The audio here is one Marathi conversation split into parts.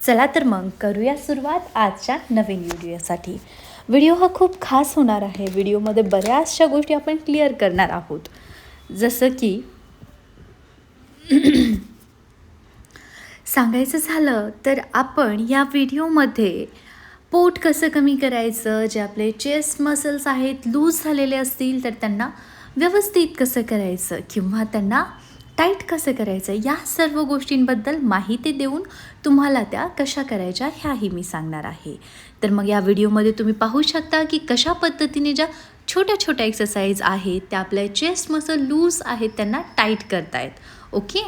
चला तर मग करूया सुरुवात आजच्या नवीन व्हिडिओसाठी. व्हिडिओ हा खूप खास होणार आहे. व्हिडिओमध्ये बऱ्याचशा गोष्टी आपण क्लिअर करणार आहोत. जसं की सांगायचं झालं तर आपण या व्हिडिओमध्ये पोट कसं कमी करायचं जे आपले चेस्ट मसल्स आहेत लूज झालेले असतील तर त्यांना व्यवस्थित कसं करायचं किंवा त्यांना टाईट कसं करायचं या सर्व गोष्टींबद्दल माहिती देऊन तुम्हाला त्या कशा करायच्या ह्याही मी सांगणार आहे. तर मग या व्हिडिओमध्ये तुम्ही पाहू शकता की कशा पद्धतीने ज्या छोट्या छोट्या एक्सरसाइज आहेत त्या आपल्या चेस्ट मसल लूज आहेत त्यांना टाईट करतायत. ओके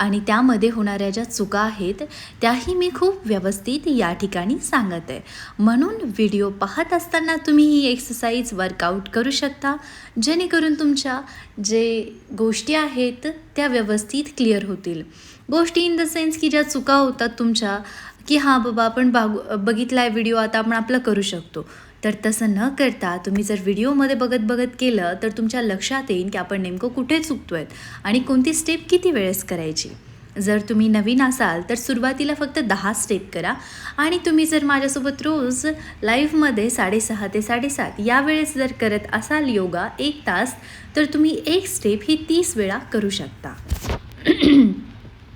आणि त्यामध्ये होणाऱ्या ज्या चुका आहेत त्याही मी खूप व्यवस्थित या ठिकाणी सांगत. आहे म्हणून व्हिडिओ पाहत असताना तुम्ही ही एक्सरसाइज वर्कआउट करू शकता. जेणेकरून तुमच्या जे गोष्टी आहेत त्या व्यवस्थित क्लिअर होतील. गोष्टी इन द सेन्स की ज्या चुका होतात तुमच्या की हां बाबा आपण बागू बघितला आहे व्हिडिओ आता आपण आपलं करू शकतो. तर तसं न करता तुम्ही जर व्हिडिओमध्ये बघत बघत केलं तर तुमच्या लक्षात येईल की आपण नेमकं कुठे चुकतो आहेत आणि कोणती स्टेप किती वेळेस करायची. जर तुम्ही नवीन असाल तर सुरुवातीला फक्त दहा स्टेप करा आणि तुम्ही जर माझ्यासोबत रोज लाईव्हमध्ये साडेसहा ते साडेसात यावेळेस जर करत असाल योगा एक तास तर तुम्ही एक स्टेप ही तीस वेळा करू शकता.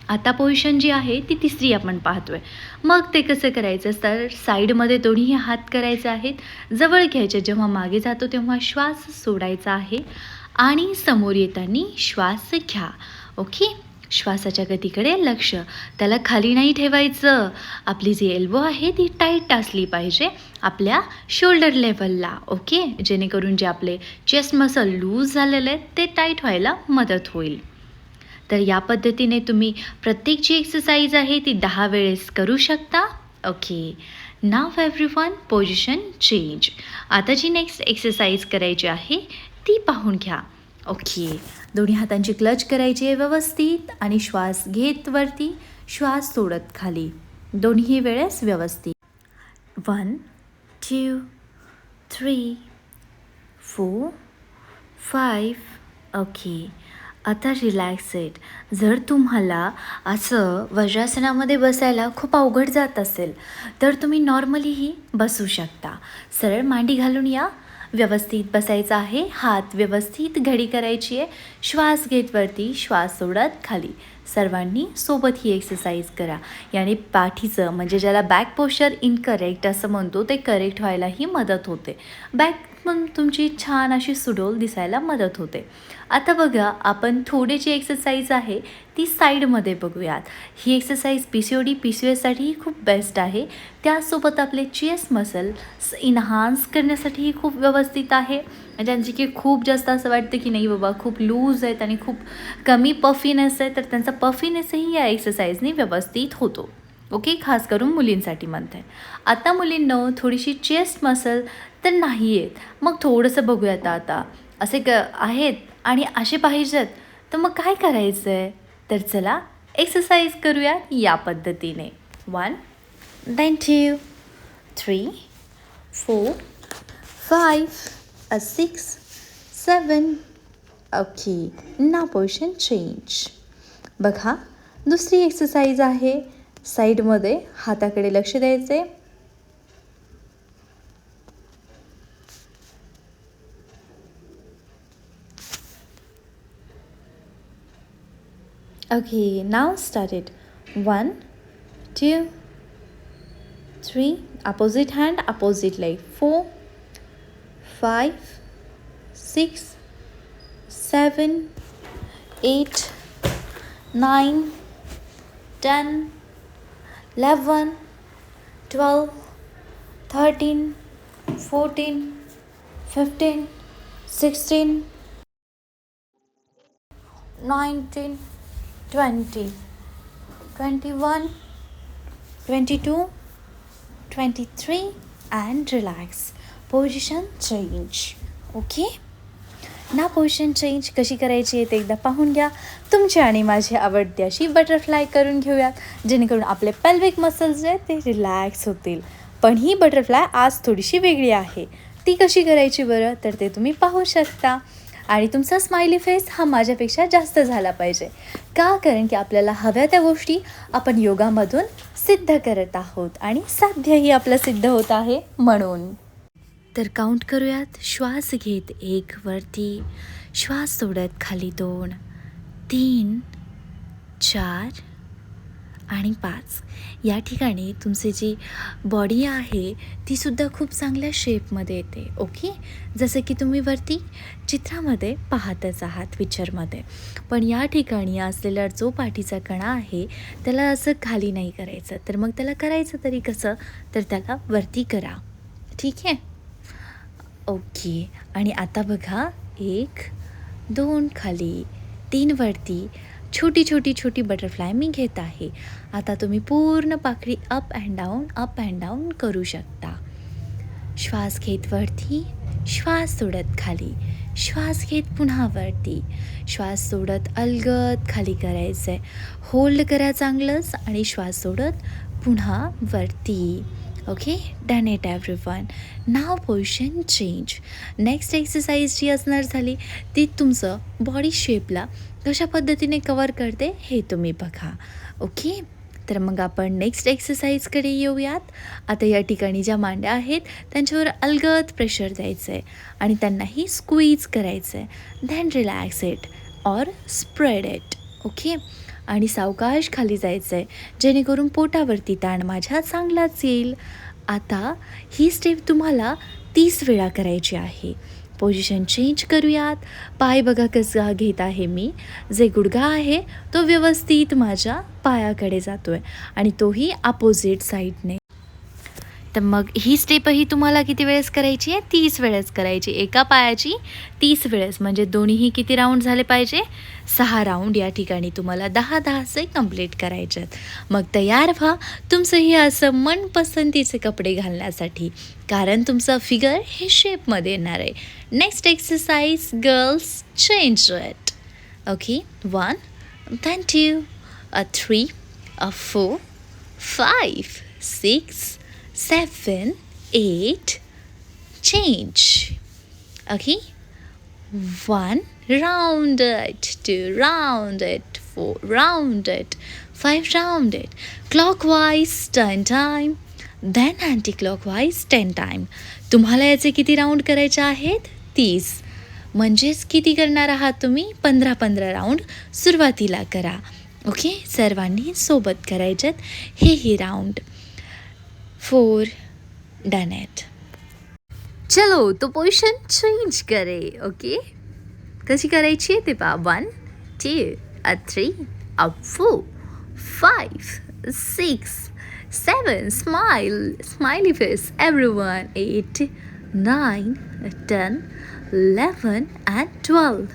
आता पोझिशन जी आहे ती तिसरी आपण पाहतोय. मग ते कसं करायचं? तर साईडमध्ये दोन्ही हात करायचे आहेत. जवळ घ्यायचे. जेव्हा मागे जातो तेव्हा श्वास सोडायचा आहे. आणि समोर येताना श्वास घ्या. ओके? श्वासाच्या गतीकडे लक्ष. त्याला खाली नाही ठेवायचं. आपली जी एल्बो आहे ती टाईट असली पाहिजे आपल्या शोल्डर लेवलला ओके? जेणेकरून जे आपले चेस्ट मसल लूज झालेले आहेत ते टाईट व्हायला मदत होईल. तर या पद्धतीने तुम्ही प्रत्येक जी एक्सरसाइज आहे ती दहा वेळेस करू शकता. Okay now everyone position change आता जी नेक्स्ट एक्सरसाइज करायची आहे ती पाहून घ्या. ओके दोन्ही हातांची क्लच करायची आहे व्यवस्थित आणि श्वास घेत वरती श्वास सोडत खाली. दोन्ही वेळेस व्यवस्थित. One two three four five okay आता रिलॅक्सेड जर तुम्हाला असं वज्रासनामध्ये बसायला खूप अवघड जात असेल तर तुम्ही नॉर्मलीही बसू शकता. सरळ मांडी घालून या. व्यवस्थित बसायचं आहे. हात व्यवस्थित घडी करायची आहे. श्वास घेत वरती श्वास सोडत खाली. सर्वांनी सोबत ही एक्सरसाइज करा. याने पाठीचं म्हणजे ज्याला बॅक पोश्चर इनकरेक्ट असं म्हणतो ते करेक्ट व्हायलाही मदत होते. बॅक पण तुमची छान अशी सुडोल दिसायला मदत होते. आता बघा आपण थोडी जी एक्सरसाइज आहे ती साईडमध्ये बघूयात. ही exercise P C O D P C एससाठीही खूप बेस्ट आहे. त्यासोबत आपले चेस मसल इन्हान्स करण्यासाठीही खूप व्यवस्थित आहे. ज्यांची की खूप जास्त असं वाटतं की नाही बाबा खूप लूज आहेत आणि खूप कमी पफीनेस आहे तर त्यांचा पफीनेसही या एक्सरसाइजने व्यवस्थित होतो. ओके? खास करून मुलींसाठी म्हणते. आता मुलींनो थोडीशी चेस्ट मसल तर नाही आहेत मग थोडंसं बघूयात आता. असे क आहेत आणि असे पाहिजेत. तर मग काय करायचं आहे तर चला एक्सरसाइज करूया या पद्धतीने. One then two three four five six seven okay ना पोर्शन चेंज बघा दुसरी एक्सरसाइज आहे. साईडमध्ये हाताकडे लक्ष द्यायचे Okay, now start it. One, two, three. Opposite hand, opposite leg. Four, five, six, seven, eight, nine, ten, 11 12 13 14 15 16 19 20 21 22 23 and relax. Position change. Okay? ना पोशन चेंज कशी करायची आहे ते एकदा पाहून घ्या. तुमची आणि माझी आवडती अशी बटरफ्लाय करून घेऊयात जेणेकरून आपले पेल्विक मसल्स जे आहेत ते रिलॅक्स होतील. पण ही बटरफ्लाय आज थोडीशी वेगळी आहे. ती कशी करायची बरं? तर ते तुम्ही पाहू शकता. आणि तुमचा स्माइली फेस हा माझ्यापेक्षा जास्त झाला पाहिजे. का? कारण की आपल्याला हव्या त्या गोष्टी आपण योगामधून सिद्ध करत आहोत आणि साध्यही आपलं सिद्ध होत आहे म्हणून. तर काउंट करूयात. श्वास घेत एक वरती. श्वास सोडत खाली दोन. तीन चार आणि पाच. या ठिकाणी तुमची जी बॉडी आहे तीसुद्धा खूप चांगल्या शेपमध्ये येते ओके जसं की तुम्ही वरती चित्रामध्ये पाहतच आहात पिक्चरमध्ये पण या ठिकाणी असलेला जो पाठीचा कणा आहे त्याला असं खाली नाही करायचं. तर मग त्याला करायचं तरी कसं? तर त्याला वरती करा. ठीक आहे? ओके. आणि आता बघा एक दोन खाली तीन वरती छोटी छोटी छोटी बटरफ्लाय मी घेत आहे. आता तुम्ही पूर्ण पाकळी up and down up and down करू शकता. श्वास घेत वरती श्वास सोडत खाली श्वास घेत पुन्हा वरती. श्वास सोडत अलगद खाली करायचं आहे होल्ड करा चांगलंच आणि श्वास सोडत पुन्हा वरती. Okay done it everyone now position change next exercise जी असणार झाली ती तुमचं बॉडी शेपला कशा पद्धतीने कवर करते हे तुम्ही बघा. ओके तर मग आपण नेक्स्ट एक्सरसाइजकडे येऊयात. आता या ठिकाणी ज्या मांड्या आहेत त्यांच्यावर अलगद प्रेशर द्यायचं आहे आणि त्यांनाही स्क्वीज करायचं आहे then relax it or spread it okay आणि सावकाश खाली जायचं आहे जेणेकरून पोटावरती ताण माझ्या चांगलाच येईल. आता ही स्टेप तुम्हाला तीस वेळा करायची आहे. पोझिशन चेंज करूयात. पाय बघा कसा घेत आहे मी. जे गुडघा आहे तो व्यवस्थित माझ्या पायाकडे जातो आहे आणि तोही अपोजिट साईडने तर मग ही स्टेपही तुम्हाला किती वेळेस करायची आहे? तीस वेळेस करायची. एका पायाची तीस वेळेस. म्हणजे दोन्हीही किती राऊंड झाले पाहिजे? सहा राऊंड या ठिकाणी तुम्हाला दहा दहाचे कंप्लीट करायचे आहेत. मग तयार व्हा तुमचंही असं मनपसंतीचे कपडे घालण्यासाठी. कारण तुमचं फिगर हे शेपमध्ये येणार आहे. Next exercise girls change it okay one thank you uh three uh four five six seven, eight, change. Okay? One, round it, two, round it, four, round it, five, round it. Clockwise, ten time, then anti-clockwise, ten time. तुम्हाला याचे किती राऊंड करायचे आहेत तीस म्हणजेच किती करणार आहात तुम्ही पंधरा पंधरा राऊंड सुरुवातीला करा ओके सर्वांनी सोबत करायच्यात हे ही राऊंड फोर डन इट चलो तो पोजिशन चेंज करे ओके कशी करायची आहे ते पहा one two three up four five six seven smile smiley face everyone eight nine ten eleven and twelve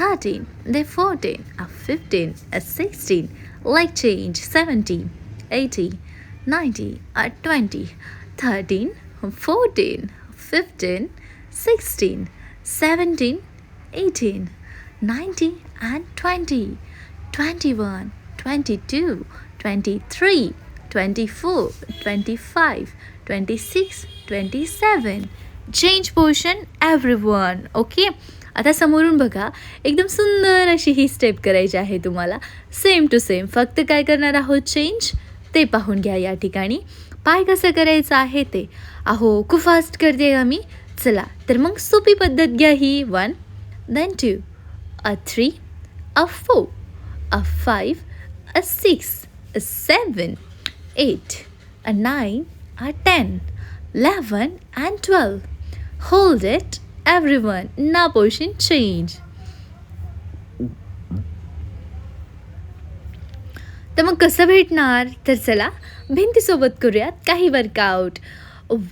thirteen the fourteen fifteen sixteen like change seventeen eighteen 19, uh, 20, 13, 14, 15, 16, 17, 18, 19 and 20, 21, 22, 23, 24, 25, 26, 27. Change position everyone okay आता समोरून बघा एकदम सुंदर अशी ही स्टेप करायची आहे तुम्हाला. सेम टू सेम फक्त काय करणार आहोत? चेंज ते पाहून घ्या या ठिकाणी. पाय कसं करायचं आहे ते. अहो खूप फास्ट करते का मी चला तर मग सोपी पद्धत घ्या ही. One then two uh three uh four uh five uh six uh seven eight uh nine uh ten eleven and twelve hold it everyone ना position चेंज तर मग कसं भेटणार? तर चला भिंतीसोबत करूयात काही workout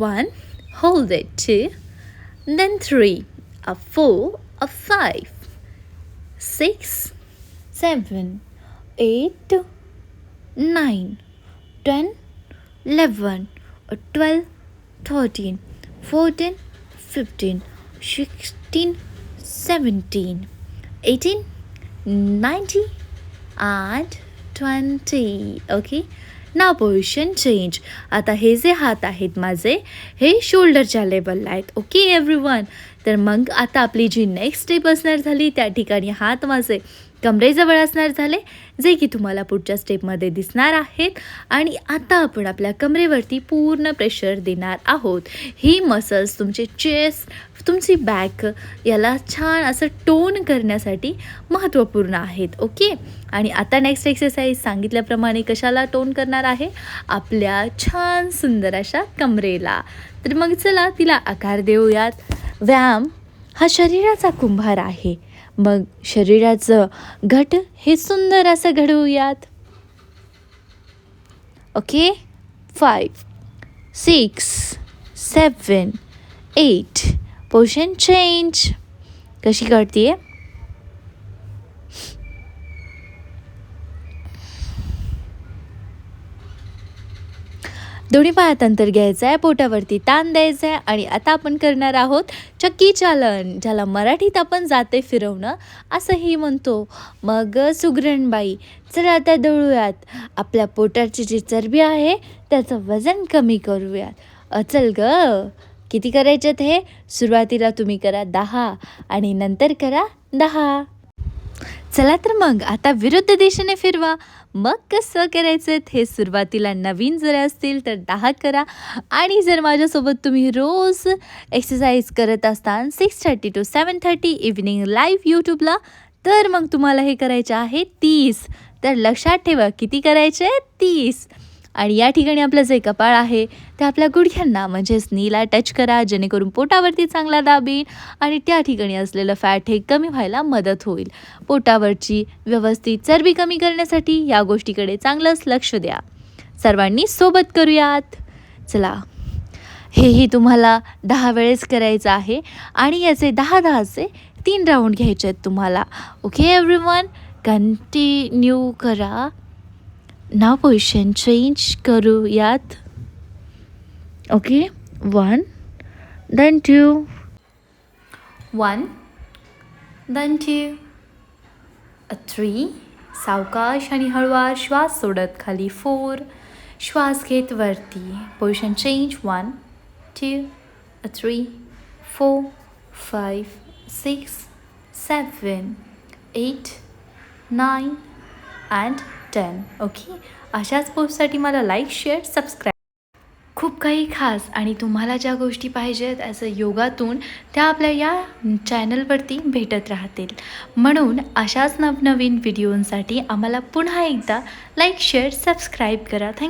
one hold it two then three uh four uh five six seven eight nine ten eleven twelve thirteen fourteen fifteen sixteen seventeen eighteen ninety आठ 20. ओके ना पोझिशन चेंज आता हे जे हात आहेत माझे हे शोल्डरच्या लेवलला आहेत ओके एव्हरी वन तर मग आता आपली जी नेक्स्ट स्टेप असणार झाली त्या ठिकाणी हात माझे. कमरेजवळ असणार झाले जे की तुम्हाला पुढच्या स्टेपमध्ये दिसणार आहेत. आणि आता आपण आपल्या कमरेवरती पूर्ण प्रेशर देणार आहोत. ही मसल्स तुमचे चेस्ट तुमची बॅक याला छान असं टोन करण्यासाठी महत्त्वपूर्ण आहेत ओके आणि आता नेक्स्ट एक्सरसाइज सांगितल्याप्रमाणे कशाला टोन करणार आहे? आपल्या छान सुंदर अशा कमरेला. तर मग चला तिला आकार देऊयात. व्यायाम हा शरीराचा कुंभार आहे. मग शरीराचं घट हे सुंदर असं घडवूयात. Okay? Five six seven eight position change कशी कळतीये? दोन्ही पायात अंतर घ्यायचं आहे पोटावरती ताण द्यायचं आहे आणि आता आपण करणार आहोत चक्की चालन ज्याला मराठीत आपण जाते फिरवणं असंही म्हणतो. मग सुगरणबाई चला आता दळूयात. आपल्या पोटाची जी चरबी आहे त्याचं वजन कमी करूयात. अचल चल ग! किती करायच्यात हे? सुरुवातीला तुम्ही करा दहा आणि नंतर करा दहा. चला तर मग आता विरुद्ध दिशेने फिरवा. मग कसं करायचं? हे सुरुवातीला नवीन जर असतील तर दहा करा. आणि जर माझ्यासोबत तुम्ही रोज एक्सरसाइज करत असताल six thirty two seven thirty evening live यूट्यूबला तर मग तुम्हाला हे करायचे आहे तीस. तर लक्षात ठेवा किती करायचे? तीस. आणि या ठिकाणी आपलं जे कपाळ आहे ते आपल्या गुडघ्यांना म्हणजेच नीला टच करा जेणेकरून पोटावरती चांगला दाबीन आणि त्या ठिकाणी असलेलं फॅट हे कमी व्हायला मदत होईल. पोटावरची व्यवस्थित चरबी कमी करण्यासाठी या गोष्टीकडे चांगलंच लक्ष द्या. सर्वांनी सोबत करूयात. चला हेही तुम्हाला दहा वेळेस करायचं आहे आणि याचे दहा दहाचे तीन राऊंड घ्यायचे आहेत तुम्हाला. ओके एव्हरी वन कंटिन्यू करा. नाव पोझिशन चेंज करूयात. Okay one then two one then two three सावकाश आणि हळूवार श्वास सोडत खाली फोर श्वास घेत वरती. Position change one two three four five six seven eight nine and ten okay अशाच पोस्टसाठी मला लाईक शेअर सबस्क्राईब खूप काही खास आणि तुम्हाला ज्या गोष्टी पाहिजेत ॲज अ योगातून त्या आपल्या या चॅनलवरती भेटत राहतील. म्हणून अशाच नवनवीन व्हिडिओंसाठी आम्हाला पुन्हा एकदा लाईक शेअर सबस्क्राईब करा. थँक